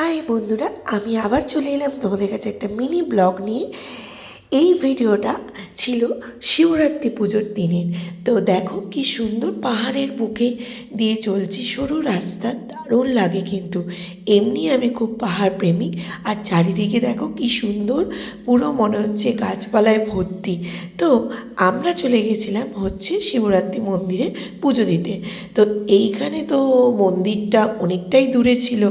High বন্ধুরা, আমি আবার চলে এলাম তোমাদের কাছে একটা মিনি ব্লগ নিয়ে। এই ভিডিওটা ছিল শিবরাত্রি পুজোর দিনের। তো দেখো কি সুন্দর পাহাড়ের বুকে দিয়ে চলছি সরু রাস্তা, দারুণ লাগে কিন্তু। এমনি আমি খুব পাহাড় প্রেমিক, আর চারিদিকে দেখো কি সুন্দর, পুরো মনে হচ্ছে গাছপালায় ভর্তি। তো আমরা চলে গেছিলাম হচ্ছে শিবরাত্রি মন্দিরে পুজো দিতে। তো এইখানে তো মন্দিরটা অনেকটাই দূরে ছিল।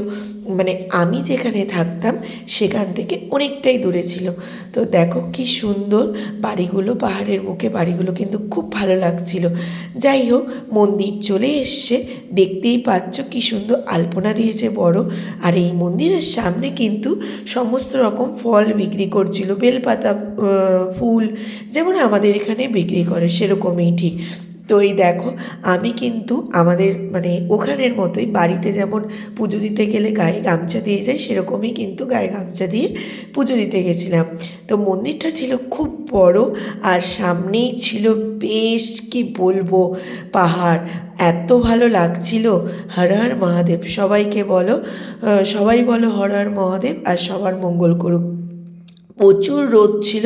মানে আমি যেখানে থাকতাম, সেখান থেকে অনেকটাই দূরে ছিল। তো দেখো কি সুন্দর বাড়িগুলো, পাহাড়ের বুকে বাড়িগুলো কিন্তু খুব ভালো লাগছিল। যাই হোক, মন্দির চলে এসছে, দেখতেই পাচ্ছ কি সুন্দর আলপনা দিয়েছে বড়। আর এই মন্দিরের সামনে কিন্তু সমস্ত রকম ফল বিক্রি করছিল, বেলপাতা ফুল, যেমন আমাদের এখানে বিক্রি করে, সেরকমই ঠিক। তো এই দেখো, আমি কিন্তু আমাদের মানে ওখানের মতোই বাড়িতে যেমন পুজো দিতে গেলে গায়ে গামছা দিয়ে যায় সেরকমই কিন্তু গায়ে গামছা দিয়ে পুজো দিতে গেছিলাম। তো মন্দিরটা ছিল খুব বড় আর সামনেই ছিল বেশ কি বলব, পাহাড়। এত ভালো লাগছিল। হর হর মহাদেব, সবাইকে বলো সবাই বলো হর হর মহাদেব আর সবার মঙ্গল করুক। প্রচুর রোদ ছিল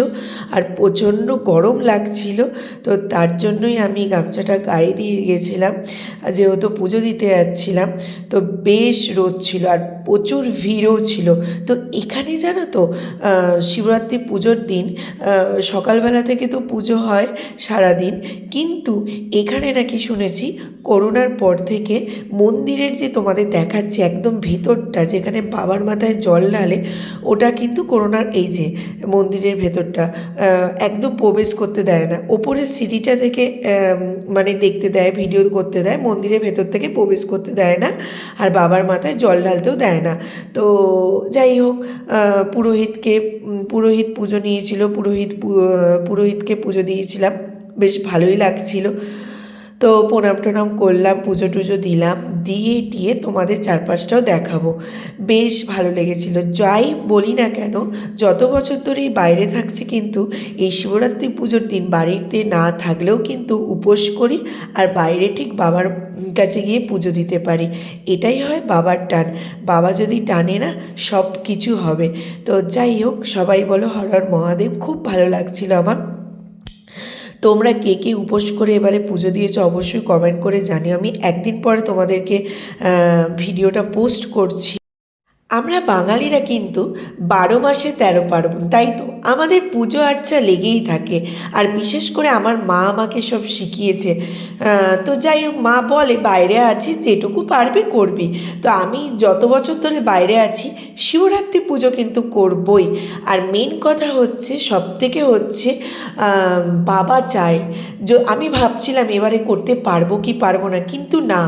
আর প্রচণ্ড গরম লাগছিল, তো তার জন্যই আমি গামছাটা গায়ে দিয়ে গেছিলাম। যেহেতু পুজো দিতে যাচ্ছিলাম, তো বেশ রোদ ছিল আর প্রচুর ভিড়ও ছিল। তো এখানে জানো তো শিবরাত্রি পুজোর দিন সকালবেলা থেকে তো পুজো হয় সারাদিন, কিন্তু এখানে নাকি শুনেছি করোনার পর থেকে মন্দিরের যে তোমাদের দেখাচ্ছে একদম ভেতরটা, যেখানে বাবার মাথায় জল ঢালে, ওটা কিন্তু করোনার এই যে মন্দিরের ভেতরটা একদম প্রবেশ করতে দেয় না। ওপরের সিঁড়িটা থেকে মানে দেখতে দেয়, ভিডিও করতে দেয়, মন্দিরের ভেতর থেকে প্রবেশ করতে দেয় না আর বাবার মাথায় জল ঢালতেও দেয় না। তো যাই হোক পুরোহিতকে পুরোহিত পুজো নিয়েছিল, পুরোহিত পুরোহিতকে পুজো দিয়েছিলাম। বেশ ভালোই লাগছিল। তো প্রণাম টনাম করলাম, পুজো টুজো দিলাম, দিয়ে টিয়ে তোমাদের চারপাশটাও দেখাবো। বেশ ভালো লেগেছিল। যাই বলি না কেন, যত বছর ধরেই বাইরে থাকছি কিন্তু এই শিবরাত্রি পুজোর দিন বাড়িতে না থাকলেও কিন্তু উপোস করি আর বাইরে ঠিক বাবার কাছে গিয়ে পুজো দিতে পারি। এটাই হয় বাবার টান। বাবা যদি টানে না সব কিছু হবে। তো যাই হোক, সবাই বলো হর হর মহাদেব, খুব ভালো লাগছিল আমার। তোমরা কে কে উপোস করে এবারে পুজো দিয়েছ অবশ্যই কমেন্ট করে জানিও। আমি একদিন পরে তোমাদেরকে ভিডিওটা পোস্ট করছি। আমরা বাঙালিরা কিন্তু বারো মাসে তেরো পার্বণ, তাই তো? আমাদের পুজো আর্চা লেগেই থাকে। আর বিশেষ করে আমার মা আমাকে সব শিখিয়েছে। তো যাই হোক, মা বলে, বাইরে আছি, যেটুকু পারবে করবি। তো আমি যত বছর ধরে বাইরে আছি, শিবরাত্রি পুজো কিন্তু করবই। আর মেন কথা হচ্ছে সব থেকে হচ্ছে বাবা চায় আমি ভাবছিলাম এবারে করতে পারব কি পারব না, কিন্তু না।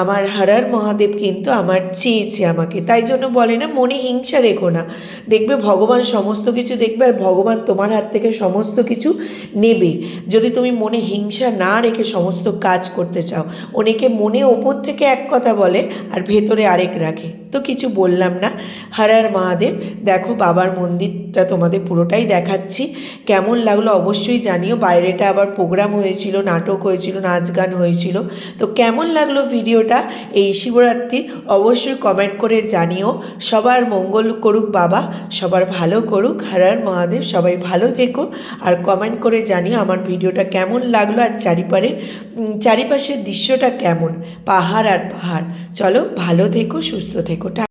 আমার হারার মহাদেব কিন্তু আমার চেয়েছে আমাকে, তাই জন্য বলে না, মনে হিংসা রেখো না। দেখবে ভগবান সমস্ত কিছু দেখবে আর ভগবান তোমার হাত থেকে সমস্ত কিছু নেবে। যদি তুমি মনে হিংসা না রেখে সমস্ত কাজ করতে চাও, অনেকে মনে ওপর থেকে এক কথা বলে আর ভেতরে আরেক রাখে। তো কিছু বললাম না। হারার মহাদেব, দেখো বাবার মন্দিরটা তোমাদের পুরোটাই দেখাচ্ছি। কেমন লাগল অবশ্যই জানিও। বাইরেটা আবার প্রোগ্রাম হয়েছিল, নাটক হয়েছিল, নাচ গান হয়েছিল। তো কেমন লাগল ভিডিওটা এই শিবরাত্রির অবশ্যই কমেন্ট করে জানিও। সবার মঙ্গল করুক বাবা, সবার ভালো করুক। হারার মহাদেব, সবাই ভালো থেকো। আর কমেন্ট করে জানিও আমার ভিডিওটা কেমন লাগল আর চারিপারে চারিপাশের দৃশ্যটা কেমন? পাহাড় আর পাহাড়। চলো ভালো থেকো, সুস্থ থেকো। কোটা